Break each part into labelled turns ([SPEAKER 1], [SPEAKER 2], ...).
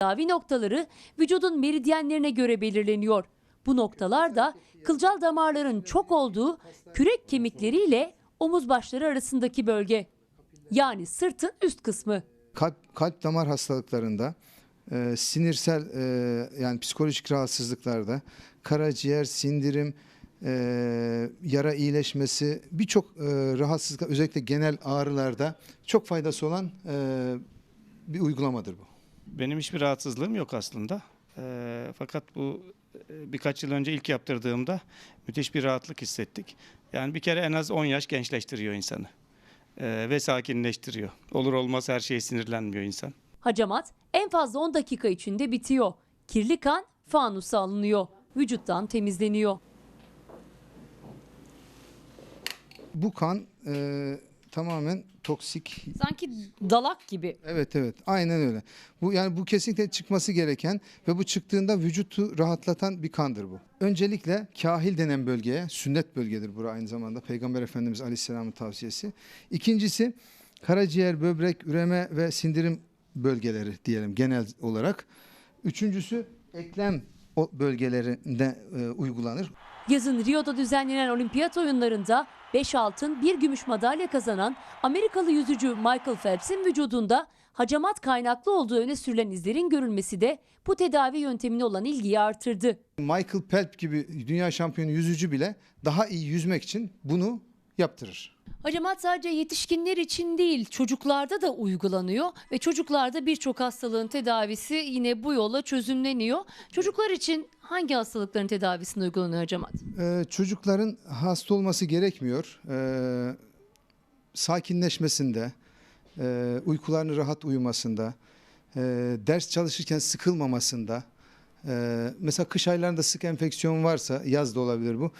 [SPEAKER 1] Tedavi noktaları vücudun meridyenlerine göre belirleniyor. Bu noktalar da kılcal damarların çok olduğu kürek kemikleriyle omuz başları arasındaki bölge. Yani sırtın üst kısmı.
[SPEAKER 2] kalp, kalp damar hastalıklarında, e, sinirsel e, yani psikolojik rahatsızlıklarda, karaciğer, sindirim, e, yara iyileşmesi birçok e, rahatsızlık özellikle genel ağrılarda çok faydası olan e, bir uygulamadır bu.
[SPEAKER 3] Benim hiçbir rahatsızlığım yok aslında. Eee, fakat bu e, birkaç yıl önce ilk yaptırdığımda müthiş bir rahatlık hissettik. Yani bir kere en az 10 yaş gençleştiriyor insanı. Eee, ve sakinleştiriyor. Olur olmaz her şeye sinirlenmiyor insan.
[SPEAKER 1] Hacamat en fazla 10 dakika içinde bitiyor. Kirli kan fanusa alınıyor. Vücuttan temizleniyor.
[SPEAKER 2] Bu kan e, tamamen toksik
[SPEAKER 1] Sanki dalak gibi.
[SPEAKER 2] Evet evet aynen öyle. Bu yani bu kesinlikle çıkması gereken ve bu çıktığında vücutu rahatlatan bir kandır bu. Öncelikle kahil denen bölgeye sünnet bölgedir bura aynı zamanda Peygamber Efendimiz Aleyhisselam'ın tavsiyesi. İkincisi karaciğer, böbrek, üreme ve sindirim bölgeleri diyelim genel olarak. Üçüncüsü eklem bölgelerinde e, uygulanır.
[SPEAKER 1] Yazın Rio'da düzenlenen olimpiyat oyunlarında 5 altın 1 gümüş madalya kazanan Amerikalı yüzücü Michael Phelps'in vücudunda hacamat kaynaklı olduğu öne sürülen izlerin görülmesi de bu tedavi yöntemine olan ilgiyi artırdı.
[SPEAKER 2] Michael Phelps gibi dünya şampiyonu yüzücü bile daha iyi yüzmek için bunu yaptırır.
[SPEAKER 1] Hacamat sadece yetişkinler için değil çocuklarda da uygulanıyor ve çocuklarda birçok hastalığın tedavisi yine bu yola çözümleniyor. Çocuklar için hangi hastalıkların tedavisinde uygulanıyor hacamat?
[SPEAKER 2] Ee, çocukların hasta olması gerekmiyor. Ee, sakinleşmesinde, e, uykularını rahat uyumasında, e, ders çalışırken sıkılmamasında, e, mesela kış aylarında sık enfeksiyon varsa, yaz da olabilir bu,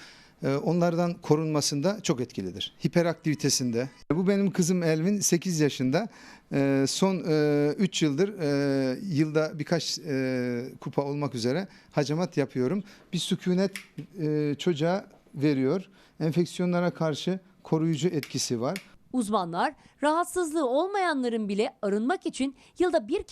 [SPEAKER 2] onlardan korunmasında çok etkilidir. Hiperaktivitesinde. Bu benim kızım Elvin 8 yaşında. E, son 3 yıldır e, yılda birkaç e, kupa olmak üzere hacamat yapıyorum. Bir sükunet e, çocuğa veriyor. Enfeksiyonlara karşı koruyucu etkisi var.
[SPEAKER 1] Uzmanlar rahatsızlığı olmayanların bile arınmak için yılda bir